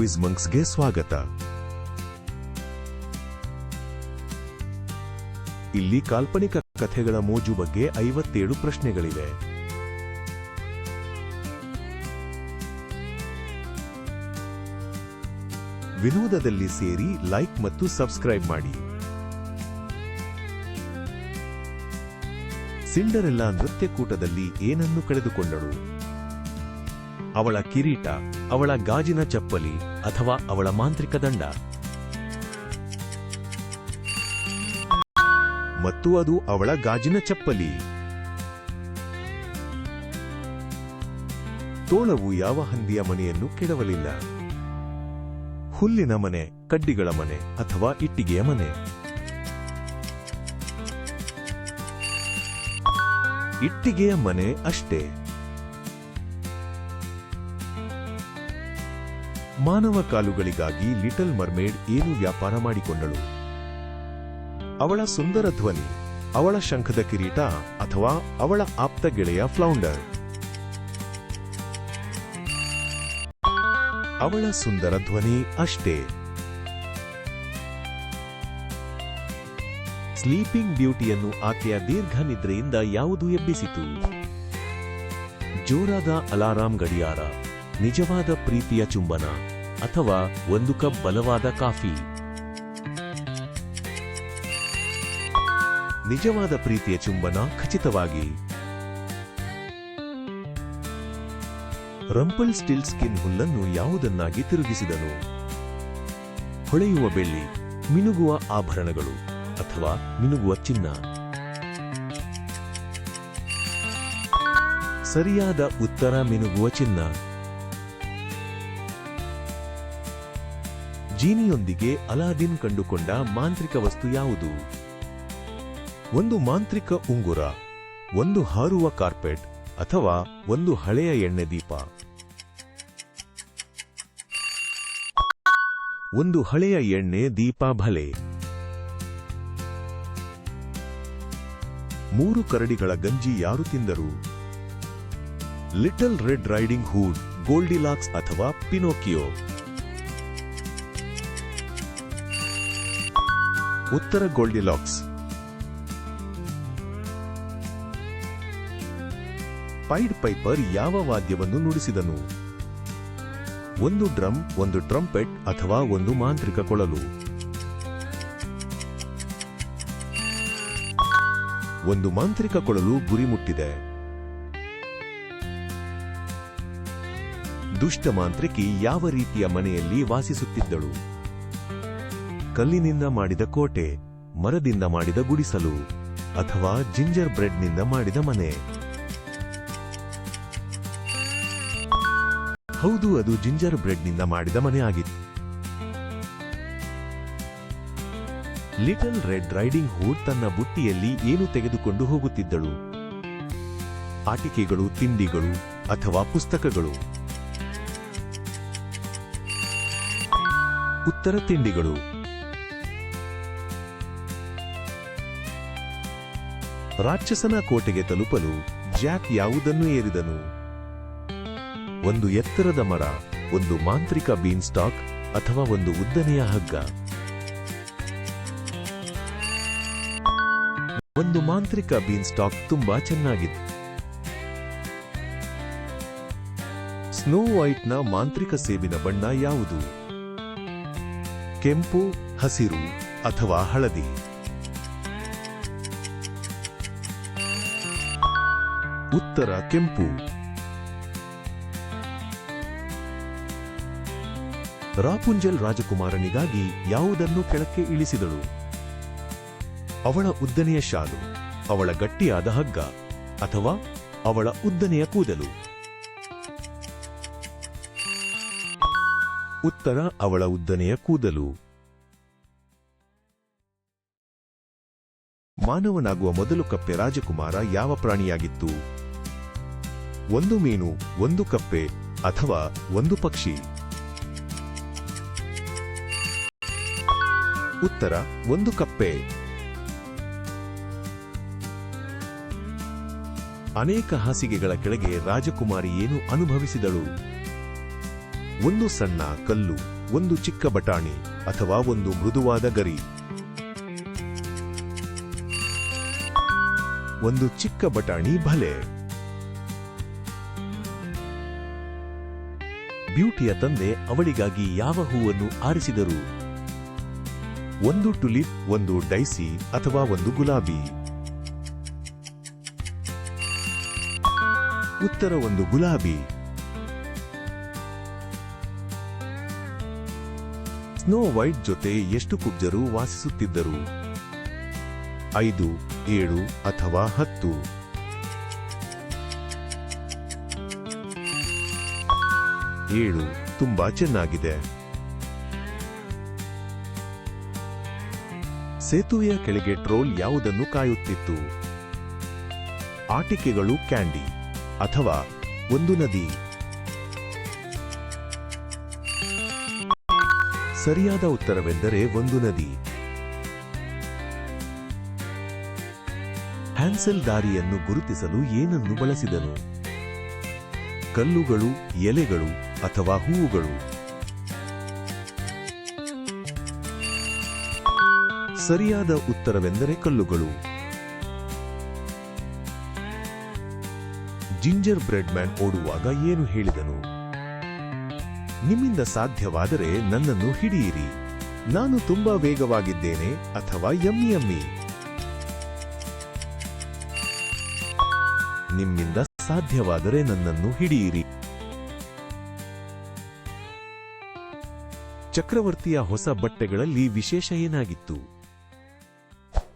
Quiz ಮಂಕ್ಸ್ಗೆ ಸ್ವಾಗತ. ಇಲ್ಲಿ ಕಾಲ್ಪನಿಕ ಕಥೆಗಳ ಮೋಜು ಬಗ್ಗೆ ಐವತ್ತೇಳು ಪ್ರಶ್ನೆಗಳಿವೆ. ವಿನೋದದಲ್ಲಿ ಸೇರಿ ಲೈಕ್ ಮತ್ತು ಸಬ್ಸ್ಕ್ರೈಬ್ ಮಾಡಿ. ಸಿಂಡರೆಲ್ಲಾ ನೃತ್ಯಕೂಟದಲ್ಲಿ ಏನನ್ನು ಕಳೆದುಕೊಂಡಳು ಅವಳ ಕಿರೀಟ, ಅವಳ ಗಾಜಿನ ಚಪ್ಪಲಿ ಅಥವಾ ಅವಳ ಮಾಂತ್ರಿಕ ದಂಡ. ಮತ್ತು ಅದು ಅವಳ ಗಾಜಿನ ಚಪ್ಪಲಿ. ತೋಳವು ಯಾವ ಹಂದಿಯ ಮನೆಯನ್ನು ಕೆಡವಲಿಲ್ಲ. ಹುಲ್ಲಿನ ಮನೆ, ಕಡ್ಡಿಗಳ ಮನೆ ಅಥವಾ ಇಟ್ಟಿಗೆಯ ಮನೆ. ಇಟ್ಟಿಗೆಯ ಮನೆ ಅಷ್ಟೇ. ಮಾನವ ಕಾಲುಗಳಿಗಾಗಿ ಲಿಟಲ್ ಮರ್ಮೇಡ್ ಏನು ವ್ಯಾಪಾರ ಮಾಡಿಕೊಂಡಳು? ಅವಳ ಸುಂದರ ಧ್ವನಿ, ಅವಳ ಶಂಖದ ಕಿರೀಟ ಅಥವಾ ಅವಳ ಆಪ್ತ ಗೆಳೆಯ ಫ್ಲೌಂಡರ್? ಅವಳ ಸುಂದರ ಧ್ವನಿ ಅಷ್ಟೇ. ಸ್ಲೀಪಿಂಗ್ ಬ್ಯೂಟಿಯನ್ನು ಆಕೆಯ ದೀರ್ಘ ನಿದ್ರೆಯಿಂದ ಯಾವುದು ಎಬ್ಬಿಸಿತು? ಜೋರಾದ ಅಲಾರಾಂ ಗಡಿಯಾರ ನಿಜವಾದ ಪ್ರೀತಿಯ ಚುಂಬನ ಅಥವಾ ಒಂದು ಕಪ್ ಬಲವಾದ ಕಾಫಿ. ನಿಜವಾದ ಪ್ರೀತಿಯ ಚುಂಬನ ಖಚಿತವಾಗಿ. ರಂಪಲ್ ಸ್ಟಿಲ್ ಸ್ಕಿನ್ ಹುಲ್ಲನ್ನು ಯಾವುದನ್ನಾಗಿ ತಿರುಗಿಸಿದನು? ಹೊಳೆಯುವ ಬೆಳ್ಳಿ, ಮಿನುಗುವ ಆಭರಣಗಳು ಅಥವಾ ಮಿನುಗುವ ಚಿನ್ನ? ಸರಿಯಾದ ಉತ್ತರ ಮಿನುಗುವ ಚಿನ್ನ. ಜೀನಿಯೊಂದಿಗೆ ಅಲಾದಿನ್ ಕಂಡುಕೊಂಡ ಮಾಂತ್ರಿಕ ವಸ್ತು ಯಾವುದು? ಒಂದು ಮಾಂತ್ರಿಕ ಉಂಗುರ, ಒಂದು ಹಾರುವ ಕಾರ್ಪೆಟ್ ಅಥವಾ ಒಂದು ಹಳೆಯ ಎಣ್ಣೆ ದೀಪ. ಒಂದು ಹಳೆಯ ಎಣ್ಣೆ ದೀಪ ಭಲೆ ಮೂರು ಕರಡಿಗಳ ಗಂಜಿ ಯಾರು ತಿಂದರು? Little Red Riding Hood, Goldilocks ಅಥವಾ ಪಿನೋಕಿಯೋ. ಉತ್ತರ ಗೋಲ್ಡಿಲಾಕ್ಸ್. ಪೈಡ್ ಪೈಪರ್ ಯಾವ ವಾದ್ಯವನ್ನು ನುಡಿಸಿದನು? ಒಂದು ಡ್ರಮ್, ಒಂದು ಟ್ರಂಪೆಟ್ ಅಥವಾ ಒಂದು ಮಾಂತ್ರಿಕ ಕೊಳಲು? ಒಂದು ಮಾಂತ್ರಿಕ ಕೊಳಲು ಗುರಿ ಮುಟ್ಟಿದೆ. ದುಷ್ಟ ಮಾಂತ್ರಿಕಿ ಯಾವ ರೀತಿಯ ಮನೆಯಲ್ಲಿ ವಾಸಿಸುತ್ತಿದ್ದಳು? ಕಲ್ಲಿನಿಂದ ಮಾಡಿದ ಕೋಟೆ, ಮರದಿಂದ ಮಾಡಿದ ಗುಡಿಸಲು, ಅಥವಾ ಜಿಂಜರ್ ಬ್ರೆಡ್ನಿಂದ ಮಾಡಿದ ಮನೆ. ಹೌದು, ಅದು ಜಿಂಜರ್ ಬ್ರೆಡ್ನಿಂದ ಮಾಡಿದ ಮನೆ ಆಗಿತ್ತು. ಲಿಟಲ್ ರೆಡ್ ರೈಡಿಂಗ್ ಹೂಡ್ ತನ್ನ ಬುಟ್ಟಿಯಲ್ಲಿ ಏನು ತೆಗೆದುಕೊಂಡು ಹೋಗುತ್ತಿದ್ದಳು? ಆಟಿಕೆಗಳು, ತಿಂಡಿಗಳು ಅಥವಾ ಪುಸ್ತಕಗಳು? ಉತ್ತರ ತಿಂಡಿಗಳು. ರಾಕ್ಷಸನ ಕೋಟೆಗೆ ತಲುಪಲು ಜಾಕ್ ಯಾವುದನ್ನು ಏರಿದನು? ಒಂದು ಎತ್ತರದ ಮರ, ಒಂದು ಮಾಂತ್ರಿಕ ಬೀನ್ ಸ್ಟಾಕ್ ಅಥವಾ ಒಂದು ಉದ್ದನೆಯ ಹಗ್ಗ? ಒಂದು ಮಾಂತ್ರಿಕ ಬೀನ್ ಸ್ಟಾಕ್ ತುಂಬಾ ಚೆನ್ನಾಗಿತ್ತು. ಸ್ನೋ ವೈಟ್ನ ಮಾಂತ್ರಿಕ ಸೇಬಿನ ಬಣ್ಣ ಯಾವುದು? ಕೆಂಪು, ಹಸಿರು ಅಥವಾ ಹಳದಿ? ಉತ್ತರ ಕೆಂಪು. ರಾಪುಂಜಲ್ ರಾಜಕುಮಾರನಿಗಾಗಿ ಯಾವುದನ್ನು ಕೆಳಕ್ಕೆ ಇಳಿಸಿದಳು? ಅವಳ ಉದ್ದನೆಯ ಶಾಲು, ಅವಳ ಗಟ್ಟಿಯಾದ ಹಗ್ಗ ಅಥವಾ ಅವಳ ಉದ್ದನೆಯ ಕೂದಲು? ಉತ್ತರ, ಅವಳ ಉದ್ದನೆಯ ಕೂದಲು. ಮಾನವನಾಗುವ ಮೊದಲು ಕಪ್ಪೆ ರಾಜಕುಮಾರ ಯಾವ ಪ್ರಾಣಿಯಾಗಿತ್ತು? ಒಂದು ಮೀನು, ಒಂದು ಕಪ್ಪೆ ಅಥವಾ ಒಂದು ಪಕ್ಷಿ. ಉತ್ತರ, ಒಂದು ಕಪ್ಪೆ. ಅನೇಕ ಹಾಸಿಗೆಗಳ ಕೆಳಗೆ ರಾಜಕುಮಾರಿ ಏನು ಅನುಭವಿಸಿದಳು? ಒಂದು ಸಣ್ಣ ಕಲ್ಲು, ಒಂದು ಚಿಕ್ಕ ಬಟಾಣಿ ಅಥವಾ ಒಂದು ಮೃದುವಾದ ಗರಿ. ಒಂದು ಚಿಕ್ಕ ಬಟಾಣಿ ಭಲೆ. ಬ್ಯೂಟಿಯ ತಂದೆ ಅವಳಿಗಾಗಿ ಯಾವ ಹೂವನ್ನು ಆರಿಸಿದರು? ಒಂದು ಟುಲಿಪ್, ಒಂದು ಡೈಸಿ ಅಥವಾ ಒಂದು ಗುಲಾಬಿ? ಉತ್ತರ, ಒಂದು ಗುಲಾಬಿ. ಸ್ನೋ ವೈಟ್ ಜೊತೆ ಎಷ್ಟು ಕುಬ್ಜರು ವಾಸಿಸುತ್ತಿದ್ದರು? ಐದು, ಏಳು ಅಥವಾ ಹತ್ತು? ಏಳು ತುಂಬಾ ಚೆನ್ನಾಗಿದೆ. ಸೇತುವೆಯ ಕೆಳಗೆ ಟ್ರೋಲ್ ಯಾವುದನ್ನು ಕಾಯುತ್ತಿತ್ತು? ಆಟಿಕೆಗಳು ಕ್ಯಾಂಡಿ ಅಥವಾ ಒಂದು ನದಿ. ಸರಿಯಾದ ಉತ್ತರವೆಂದರೆ ಒಂದು ನದಿ. ಹ್ಯಾನ್ಸೆಲ್ ದಾರಿಯನ್ನು ಗುರುತಿಸಲು ಏನನ್ನು ಬಳಸಿದನು? ಕಲ್ಲುಗಳು, ಎಲೆಗಳು ಅಥವಾ ಹೂವುಗಳು. ಸರಿಯಾದ ಉತ್ತರವೆಂದರೆ ಕಲ್ಲುಗಳು. ಜಿಂಜರ್ ಬ್ರೆಡ್ ಮ್ಯಾನ್ ಓಡುವಾಗ ಏನು ಹೇಳಿದನು? ನಿಮ್ಮಿಂದ ಸಾಧ್ಯವಾದರೆ ನನ್ನನ್ನು ಹಿಡಿಯಿರಿ. ನಾನು ತುಂಬಾ ವೇಗವಾಗಿದ್ದೇನೆ ಅಥವಾ ಯಮ್ಮಿ ಯಮ್ಮಿ ನಿಮ್ಮಿಂದ ಸಾಧ್ಯವಾದರೆ ನನ್ನನ್ನು ಹಿಡಿಯಿರಿ. ಚಕ್ರವರ್ತಿಯ ಹೊಸ ಬಟ್ಟೆಗಳಲ್ಲಿ ವಿಶೇಷ ಏನಾಗಿತ್ತು?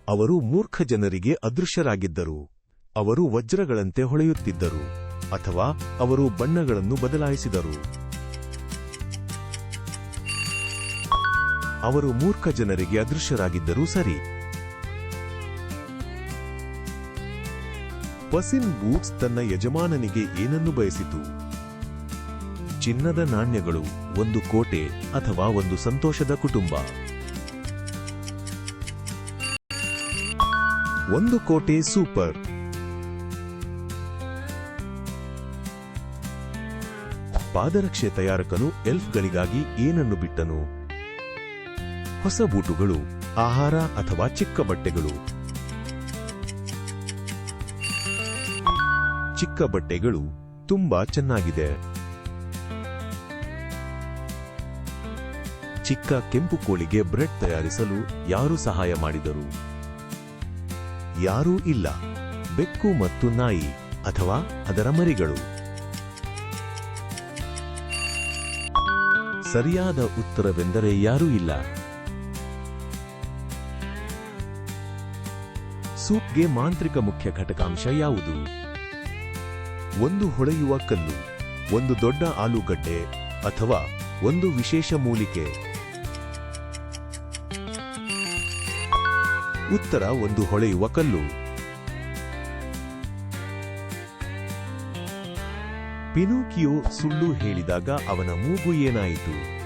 ಅವರು ಮೂರ್ಖ ಜನರಿಗೆ ಅದೃಶ್ಯರಾಗಿದ್ದರು. ಅವರು ವಜ್ರಗಳಂತೆ ಹೊಳೆಯುತ್ತಿದ್ದರು. ಅಥವಾ ಅವರು ಬಣ್ಣಗಳನ್ನು ಬದಲಾಯಿಸಿದರು. ಅವರು ಮೂರ್ಖ ಜನರಿಗೆ ಅದೃಶ್ಯರಾಗಿದ್ದರೂ ಸರಿ. ಪಸಿನ್ ಬೂಟ್ಸ್ ತನ್ನ ಯಜಮಾನನಿಗೆ ಏನನ್ನು ಬಯಸಿತು? ಚಿನ್ನದ ನಾಣ್ಯಗಳು. ಒಂದು ಕೋಟೆ ಅಥವಾ ಒಂದು ಸಂತೋಷದ ಕುಟುಂಬ. ಒಂದು ಕೋಟೆ ಸೂಪರ್. ಪಾದರಕ್ಷೆ ತಯಾರಕನು ಎಲ್ಫ್ಗಳಿಗಾಗಿ ಏನನ್ನು ಬಿಟ್ಟನು? ಹೊಸ ಬೂಟುಗಳು, ಆಹಾರ ಅಥವಾ ಚಿಕ್ಕ ಬಟ್ಟೆಗಳು? ಚಿಕ್ಕ ಬಟ್ಟೆಗಳು ತುಂಬಾ ಚೆನ್ನಾಗಿದೆ. ಚಿಕ್ಕ ಕೆಂಪು ಕೋಳಿಗೆ ಬ್ರೆಡ್ ತಯಾರಿಸಲು ಯಾರು ಸಹಾಯ ಮಾಡಿದರು? ಯಾರೂ ಇಲ್ಲ. ಬೆಕ್ಕು ಮತ್ತು ನಾಯಿ ಅಥವಾ ಅದರ ಮರಿಗಳು. ಸರಿಯಾದ ಉತ್ತರವೆಂದರೆ ಯಾರೂ ಇಲ್ಲ. ಸೂಪ್ಗೆ ಮಾಂತ್ರಿಕ ಮುಖ್ಯ ಘಟಕಾಂಶ ಯಾವುದು? ಒಂದು ಹೊಳೆಯುವ ಕಲ್ಲು, ಒಂದು ದೊಡ್ಡ ಆಲೂಗಡ್ಡೆ ಅಥವಾ ಒಂದು ವಿಶೇಷ ಮೂಲಿಕೆ. ಉತ್ತರ ಒಂದು ಹೊಳೆಯುವ ಕಲ್ಲು. ಪಿನೋಕಿಯೋ ಸುಳ್ಳು ಹೇಳಿದಾಗ ಅವನ ಮೂಗು ಏನಾಯಿತು?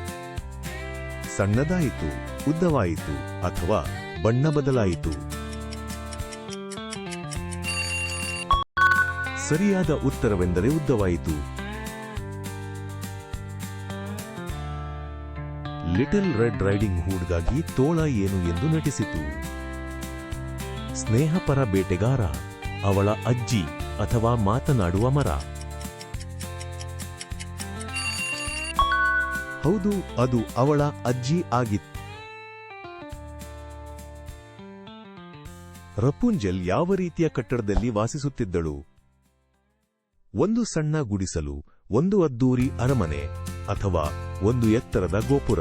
ಸಣ್ಣದಾಯಿತು, ಉದ್ದವಾಯಿತು, ಅಥವಾ ಬಣ್ಣ ಬದಲಾಯಿತು? ಸರಿಯಾದ ಉತ್ತರವೆಂದರೆ ಉದ್ದವಾಯಿತು. ಲಿಟಲ್ ರೆಡ್ ರೈಡಿಂಗ್ ಹೂಡ್ಗಾಗಿ ತೋಳ ಏನು ಎಂದು ನಟಿಸಿತು. ಸ್ನೇಹಪರ ಬೇಟೆಗಾರ, ಅವಳ ಅಜ್ಜಿ ಅಥವಾ ಮಾತನಾಡುವ ಮರ. ಹೌದು, ಅದು ಅವಳ ಅಜ್ಜಿ ಆಗಿತ್ತು. ರಪುಂಜಲ್ ಯಾವ ರೀತಿಯ ಕಟ್ಟಡದಲ್ಲಿ ವಾಸಿಸುತ್ತಿದ್ದಳು? ಒಂದು ಸಣ್ಣ ಗುಡಿಸಲು, ಒಂದು ಅದ್ದೂರಿ ಅರಮನೆ ಅಥವಾ ಒಂದು ಎತ್ತರದ ಗೋಪುರ.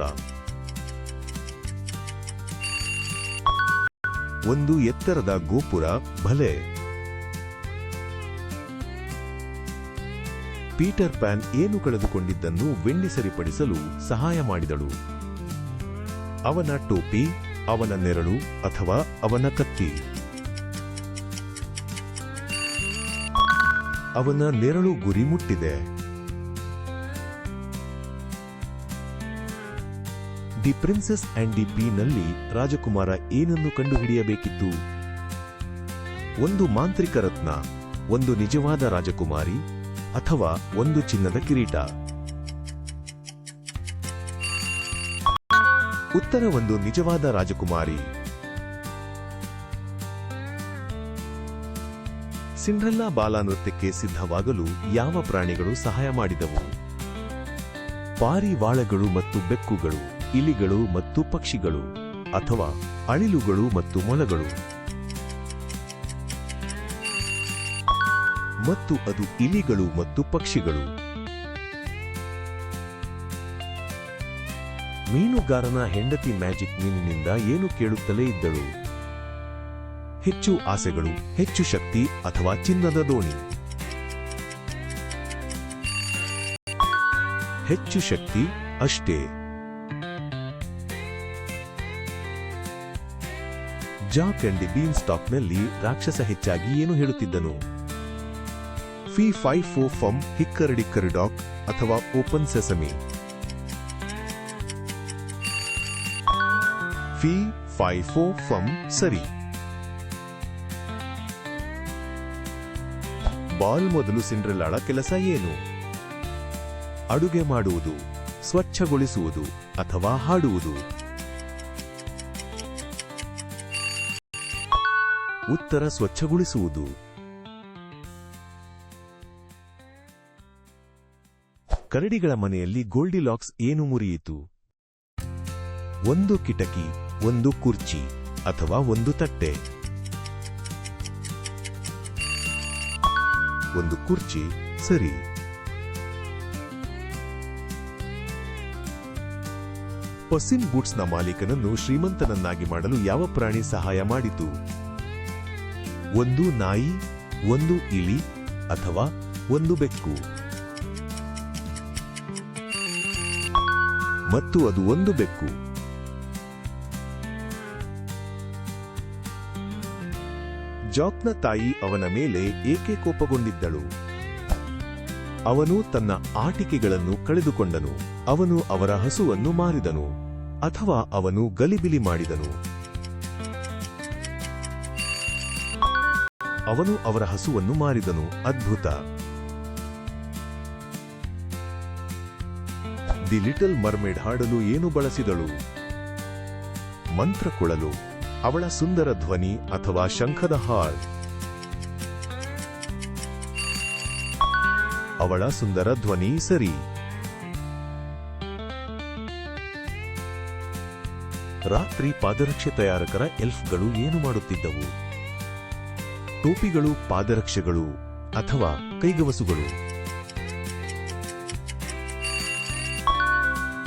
ಒಂದು ಎತ್ತರದ ಗೋಪುರ, ಭಲೆ. ಪೀಟರ್ ಪ್ಯಾನ್ ಏನು ಕಳೆದುಕೊಂಡಿದ್ದನ್ನು வெಣ್ಣಿ ಸರಿಪಡಿಸಲು ಸಹಾಯ ಮಾಡಿದಳು. ಅವನ ಟೋಪಿ, ಅವನ ನೆರಳು ಅಥವಾ ಅವನ ಕತ್ತಿ. ಅವನ ನೆರಳು ಗುರಿ ಮುಟ್ಟಿದೆ. ದಿ ಪ್ರಿನ್ಸೆಸ್ ಅಂಡ್ ದಿ ಪೀನಲ್ಲಿ ರಾಜಕುಮಾರ ಏನನ್ನು ಕಂಡುಹಿಡಿಯಬೇಕಿತ್ತು? ಒಂದು ಮಾಂತ್ರಿಕ ರತ್ನ, ಒಂದು ನಿಜವಾದ ರಾಜಕುಮಾರಿ ಅಥವಾ ಒಂದು ಚಿನ್ನದ ಕಿರೀಟ? ಉತ್ತರ ಒಂದು ನಿಜವಾದ ರಾಜಕುಮಾರಿ. ಸಿಂಡ್ರೆಲ್ಲಾ ಬಾಲ ನೃತ್ಯಕ್ಕೆ ಸಿದ್ಧವಾಗಲು ಯಾವ ಪ್ರಾಣಿಗಳು ಸಹಾಯ ಮಾಡಿದವು? ಪಾರಿವಾಳಗಳು ಮತ್ತು ಬೆಕ್ಕುಗಳು. ಇಲಿಗಳು ಮತ್ತು ಪಕ್ಷಿಗಳು ಅಥವಾ ಅಳಿಲುಗಳು ಮತ್ತು ಮೊಲಗಳು. ಮತ್ತು ಅದು ಇಲಿಗಳು ಮತ್ತು ಪಕ್ಷಿಗಳು. ಮೀನುಗಾರನ ಹೆಂಡತಿ ಮ್ಯಾಜಿಕ್ ಮೀನಿನಿಂದ ಏನು ಕೇಳುತ್ತಲೇ ಇದ್ದಳು? ಹೆಚ್ಚು ಆಸೆಗಳು, ಹೆಚ್ಚು ಶಕ್ತಿ ಅಥವಾ ಚಿನ್ನದ ದೋಣಿ? ಹೆಚ್ಚು ಶಕ್ತಿ ಅಷ್ಟೇ. ಜಾಕ್ ಅಂಡ್ ಬೀನ್ ಸ್ಟಾಕ್ನಲ್ಲಿ ರಾಕ್ಷಸ ಹೆಚ್ಚಾಗಿ ಏನು ಹೇಳುತ್ತಿದ್ದನು? ಫಿ ಫೈ ಫೋ ಫಮ್ ಹಿಕ್ಕರಡಿಕ್ಕರಿಡಾಕ್ ಅಥವಾ open sesame. Fee fi fo fum ಸರಿ. ಬಾಲ್ ಮೊದಲು ಸಿಂಡ್ರೆಲಾಳ ಕೆಲಸ ಏನು? ಅಡುಗೆ ಮಾಡುವುದು, ಸ್ವಚ್ಛಗೊಳಿಸುವುದು ಅಥವಾ ಹಾಡುವುದು? ಉತ್ತರ ಸ್ವಚ್ಛಗೊಳಿಸುವುದು. ಕರಡಿಗಳ ಮನೆಯಲ್ಲಿ ಗೋಲ್ಡಿಲಾಕ್ಸ್ ಏನು ಮುರಿಯಿತು? ಒಂದು ಕಿಟಕಿ, ಒಂದು ಕುರ್ಚಿ ಅಥವಾ ಒಂದು ತಟ್ಟೆ? ಒಂದು ಕುರ್ಚಿ, ಸರಿ. ಪಸಿನ್ ಬೂಟ್ಸ್ನ ಮಾಲೀಕನನ್ನು ಶ್ರೀಮಂತನನ್ನಾಗಿ ಮಾಡಲು ಯಾವ ಪ್ರಾಣಿ ಸಹಾಯ ಮಾಡಿತು? ಒಂದು ನಾಯಿ, ಒಂದು ಇಲಿ ಅಥವಾ ಒಂದು ಬೆಕ್ಕು. ಮತ್ತು ಅದು ಒಂದು ಬೆಕ್ಕು. ಜಾಕ್ನ ತಾಯಿ ಅವನ ಮೇಲೆ ಏಕೆ ಕೋಪಗೊಂಡಿದ್ದಳು? ಅವನು ತನ್ನ ಆಟಿಕೆಗಳನ್ನು ಕಳೆದುಕೊಂಡನು. ಅವನು ಅವರ ಹಸುವನ್ನು ಮಾರಿದನು ಅಥವಾ ಅವನು ಗಲಿಬಿಲಿ ಮಾಡಿದನು. ಅವನು ಅವರ ಹಸುವನ್ನು ಮಾರಿದನು. ಅದ್ಭುತ. ದಿ ಲಿಟಲ್ ಮರ್ಮೇಡ್ ಹಾಡಲು ಏನು ಬಳಸಿದಳು? ಮಂತ್ರಕೊಳಲು ಅವಳ ಸುಂದರ ಧ್ವನಿ ಅಥವಾ ಶಂಖದ ಹಾಡ್. ಅವಳ ಸುಂದರ ಧ್ವನಿ ಸರಿ. ರಾತ್ರಿ ಪಾದರಕ್ಷೆ ತಯಾರಕರ ಎಲ್ಫ್ಗಳು ಏನು ಮಾಡುತ್ತಿದ್ದವು? ಟೋಪಿಗಳು ಪಾದರಕ್ಷೆಗಳು ಅಥವಾ ಕೈಗವಸುಗಳು.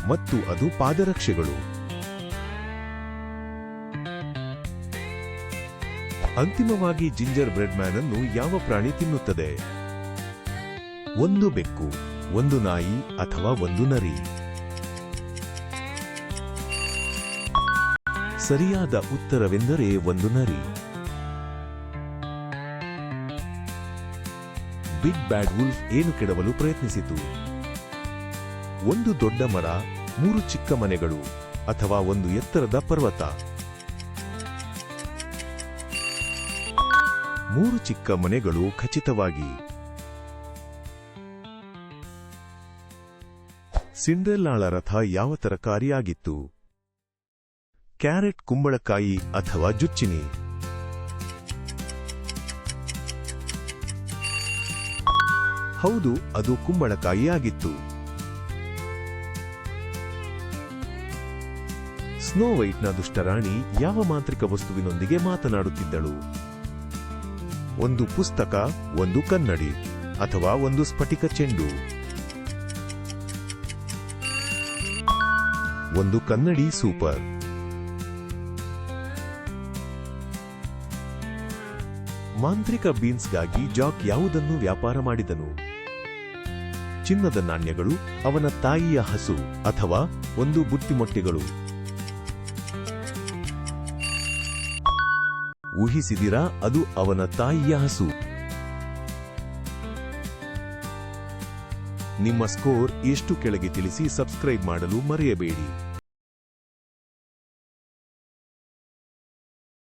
ಮತ್ತು ಅದು ಪಾದರಕ್ಷೆಗಳು. ಅಂತಿಮವಾಗಿ ಜಿಂಜರ್ ಬ್ರೆಡ್ ಮ್ಯಾನ್ ಅನ್ನು ಯಾವ ಪ್ರಾಣಿ ತಿನ್ನುತ್ತದೆ? ಒಂದು ಬೆಕ್ಕು, ಒಂದು ನಾಯಿ ಅಥವಾ ಒಂದು ನರಿ. ಸರಿಯಾದ ಉತ್ತರವೆಂದರೆ ಒಂದು ನರಿ. ಬಿಗ್ ಬ್ಯಾಡ್ ವುಲ್ಫ್ ಏನು ಕೆಡವಲು ಪ್ರಯತ್ನಿಸಿತು? ಒಂದು ದೊಡ್ಡ ಮರ, ಮೂರು ಚಿಕ್ಕ ಮನೆಗಳು, ಅಥವಾ ಒಂದು ಎತ್ತರದ ಪರ್ವತ? ಮೂರು ಚಿಕ್ಕ ಮನೆಗಳು ಖಚಿತವಾಗಿ. ಸಿಂಡ್ರೆಲ್ಲಾಳ ರಥ ಯಾವ ತರಕಾರಿಯಾಗಿತ್ತು? ಕ್ಯಾರೆಟ್, ಕುಂಬಳಕಾಯಿ ಅಥವಾ ಜುಚ್ಚಿನಿ? ಹೌದು, ಅದು ಕುಂಬಳಕಾಯಿ ಆಗಿತ್ತು. ಸ್ನೋ ವೈಟ್ನ ದುಷ್ಟರಾಣಿ ಯಾವ ಮಾಂತ್ರಿಕ ವಸ್ತುವಿನೊಂದಿಗೆ ಮಾತನಾಡುತ್ತಿದ್ದಳು? ಒಂದು ಪುಸ್ತಕ, ಒಂದು ಕನ್ನಡಿ, ಅಥವಾ ಒಂದು ಸ್ಫಟಿಕ ಚೆಂಡು? ಒಂದು ಕನ್ನಡಿ ಸೂಪರ್. ಮಾಂತ್ರಿಕ ಬೀನ್ಸ್ಗಾಗಿ ಜಾಕ್ ಯಾವುದನ್ನು ವ್ಯಾಪಾರ ಮಾಡಿದನು? ಚಿನ್ನದ ನಾಣ್ಯಗಳು, ಅವನ ತಾಯಿಯ ಹಸು ಅಥವಾ ಒಂದು ಬುಟ್ಟಿಮೊಟ್ಟೆಗಳು ಊಹಿಸಿದಿರಾ, ಅದು ಅವನ ತಾಯಿಯ ಹಸು. ನಿಮ್ಮ ಸ್ಕೋರ್ ಎಷ್ಟು ಕೆಳಗೆ ತಿಳಿಸಿ ಸಬ್ಸ್ಕ್ರೈಬ್ ಮಾಡಲು ಮರೆಯಬೇಡಿ.